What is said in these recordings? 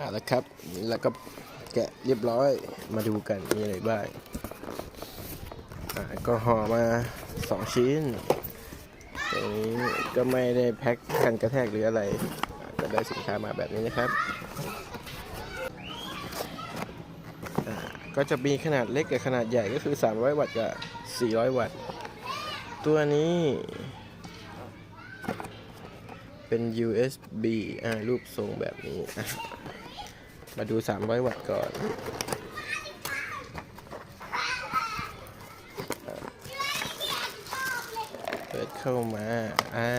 อะแล้วครับแล้วก็แกะเรียบร้อยมาดูกันมีอะไรบ้างอะก็ห่อมาสองชิ้นตรงนี้ก็ไม่ได้แพ็คกันกระแทกหรืออะไร ก็ได้สินค้ามาแบบนี้นะครับอะก็จะมีขนาดเล็กกับขนาดใหญ่ก็คือ 300 วัตต์กับ 400 วัตต์ ตัวนี้เป็น USB อ่ารูปทรงแบบนี้อะ มาดู 300 วัตต์ก่อน เปิดเข้ามา อ่า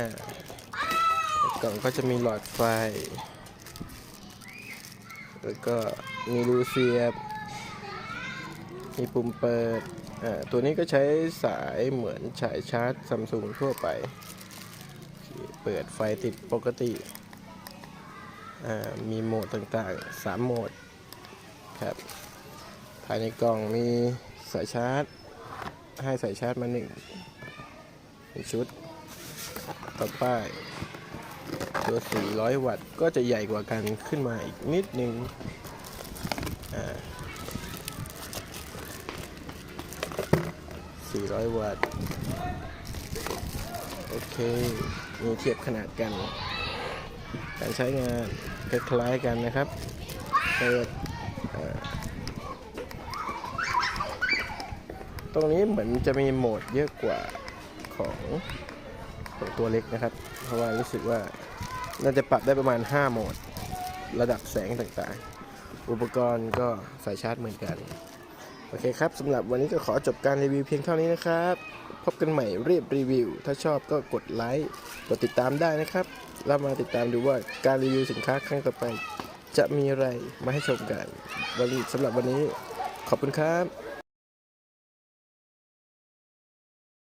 กล่องก็จะมีหลอดไฟ แล้วก็มีรูเสียบ มีปุ่มเปิด อ่า ตัวนี้ก็ใช้สายเหมือนสายชาร์จซัมซุงทั่วไป เปิดไฟติดปกติ มีโหมดต่างๆ 3 โหมดครับภายในกล่องมีสายชาร์จ ให้สายชาร์จมาหนึ่งชุด ต่อไปตัว 400 วัตต์ก็จะใหญ่กว่ากันขึ้นมาอีกนิดนึงอ่า400 วัตต์ โอเค มีเทียบขนาดกัน การใช้งานคล้ายๆกันนะครับ เปิดตรงนี้เหมือนจะมีโหมดเยอะกว่าของของตัวเล็กนะครับ เพราะว่ารู้สึกว่าน่าจะปรับได้ประมาณ 5 โหมด ระดับแสงต่างๆ อุปกรณ์ก็สายชาร์จเหมือนกัน โอเคครับสำหรับวันนี้ก็ขอจบการรีวิวเพียงเท่านี้นะครับ พบกันใหม่เรียบรีวิว ถ้าชอบก็กดไลค์กดติดตามได้นะครับเรามาติดตามดูว่าการรีวิวสินค้าครั้งต่อไป จะมีอะไรมาให้ชมกันวันสำหรับวันนี้ขอบคุณครับ